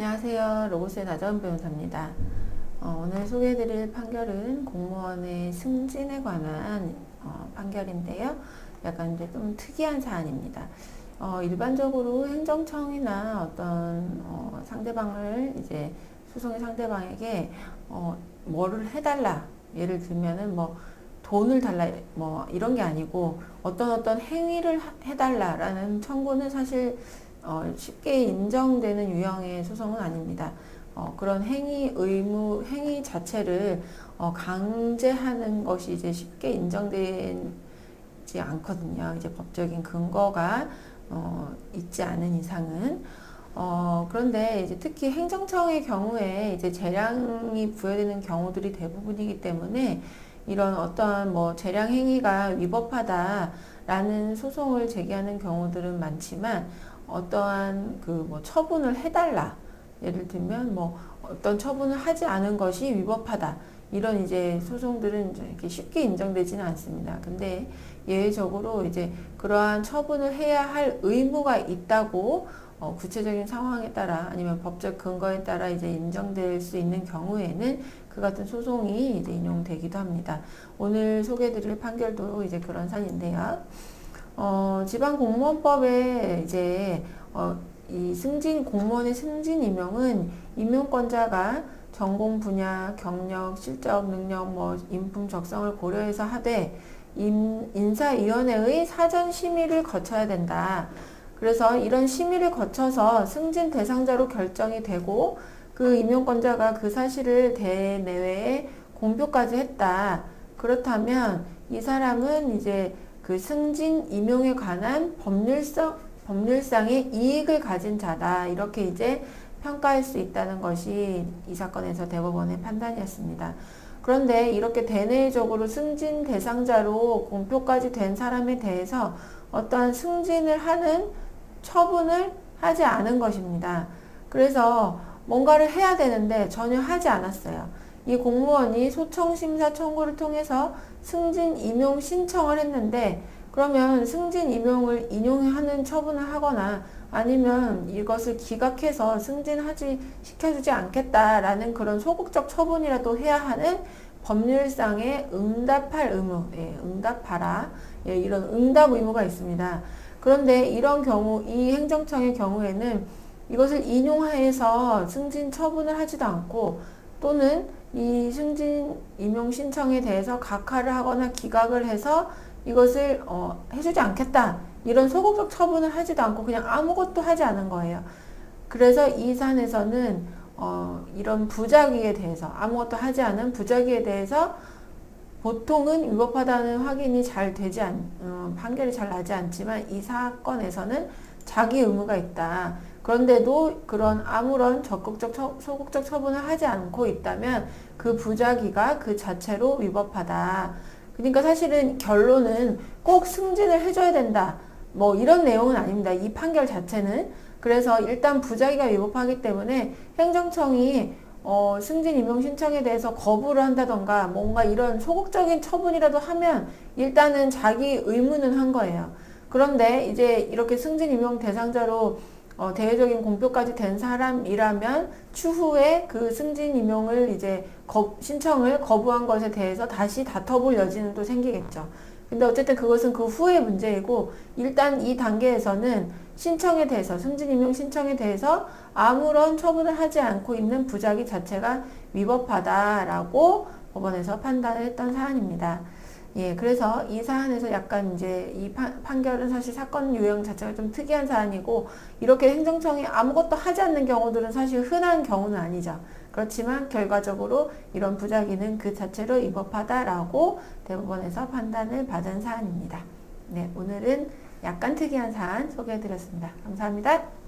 안녕하세요. 로고스의 나자원 변호사입니다. 어, 오늘 소개해드릴 판결은 공무원의 승진에 관한 어, 판결인데요. 약간 이제 좀 특이한 사안입니다. 어, 일반적으로 행정청이나 어떤 어, 상대방을 이제 소송의 상대방에게 어, 뭐를 해달라 예를 들면은 뭐 돈을 달라 뭐 이런 게 아니고 어떤 어떤 행위를 하- 해달라라는 청구는 사실 어, 쉽게 인정되는 유형의 소송은 아닙니다. 어, 그런 행위 의무 행위 자체를 어, 강제하는 것이 이제 쉽게 인정되지 않거든요. 이제 법적인 근거가 어, 있지 않은 이상은 어, 그런데 이제 특히 행정청의 경우에 이제 재량이 부여되는 경우들이 대부분이기 때문에 이런 어떠한 뭐 재량 행위가 위법하다라는 소송을 제기하는 경우들은 많지만 어떠한 그 뭐 처분을 해달라 예를 들면 뭐 어떤 처분을 하지 않은 것이 위법하다 이런 이제 소송들은 이렇게 쉽게 인정되지는 않습니다. 근데 예외적으로 이제 그러한 처분을 해야 할 의무가 있다고 어, 구체적인 상황에 따라 아니면 법적 근거에 따라 이제 인정될 수 있는 경우에는 그 같은 소송이 이제 인용되기도 합니다. 오늘 소개해드릴 판결도 이제 그런 사안인데요. 어, 지방공무원법에 이제 어, 이 승진 공무원의 승진 임용은 임용권자가 전공 분야, 경력, 실적, 능력, 뭐 인품 적성을 고려해서 하되 임, 인사위원회의 사전 심의를 거쳐야 된다. 그래서 이런 심의를 거쳐서 승진 대상자로 결정이 되고 그 임용권자가 그 사실을 대내외에 공표까지 했다. 그렇다면 이 사람은 이제 그 승진 임용에 관한 법률성 법률상의 이익을 가진 자다. 이렇게 이제 평가할 수 있다는 것이 이 사건에서 대법원의 판단이었습니다. 그런데 이렇게 대내적으로 승진 대상자로 공표까지 된 사람에 대해서 어떠한 승진을 하는 처분을 하지 않은 것입니다. 그래서 뭔가를 해야 되는데 전혀 하지 않았어요. 이 공무원이 소청심사 청구를 통해서 승진 임용 신청을 했는데 그러면 승진 임용을 인용하는 처분을 하거나 아니면 이것을 기각해서 승진하지 시켜주지 않겠다라는 그런 소극적 처분이라도 해야 하는 법률상의 응답할 의무, 예, 응답하라 예, 이런 응답 의무가 있습니다. 그런데 이런 경우 이 행정청의 경우에는 이것을 인용하여서 승진 처분을 하지도 않고 또는 이 승진 임용 신청에 대해서 각하를 하거나 기각을 해서 이것을 어, 해주지 않겠다 이런 소극적 처분을 하지도 않고 그냥 아무것도 하지 않은 거예요. 그래서 이 사안에서는 어, 이런 부작위에 대해서 아무것도 하지 않은 부작위에 대해서 보통은 위법하다는 확인이 잘 되지 않, 어, 판결이 잘 나지 않지만 이 사건에서는 자기 의무가 있다. 그런데도 그런 아무런 적극적 처, 소극적 처분을 하지 않고 있다면 그 부작위가 그 자체로 위법하다. 그러니까 사실은 결론은 꼭 승진을 해줘야 된다. 뭐 이런 내용은 아닙니다. 이 판결 자체는. 그래서 일단 부작위가 위법하기 때문에 행정청이 어, 승진 임용 신청에 대해서 거부를 한다던가 뭔가 이런 소극적인 처분이라도 하면 일단은 자기 의무는 한 거예요. 그런데 이제 이렇게 승진 임용 대상자로 어, 대외적인 공표까지 된 사람이라면 추후에 그 승진 임용을 이제 거, 신청을 거부한 것에 대해서 다시 다퉈볼 여지는 또 생기겠죠. 근데 어쨌든 그것은 그 후의 문제이고 일단 이 단계에서는 신청에 대해서 승진 임용 신청에 대해서 아무런 처분을 하지 않고 있는 부작위 자체가 위법하다라고 법원에서 판단을 했던 사안입니다. 예, 그래서 이 사안에서 약간 이제 이 판, 판결은 사실 사건 유형 자체가 좀 특이한 사안이고 이렇게 행정청이 아무것도 하지 않는 경우들은 사실 흔한 경우는 아니죠. 그렇지만 결과적으로 이런 부작위는 그 자체로 위법하다라고 대법원에서 판단을 받은 사안입니다. 네, 오늘은 약간 특이한 사안 소개해드렸습니다. 감사합니다.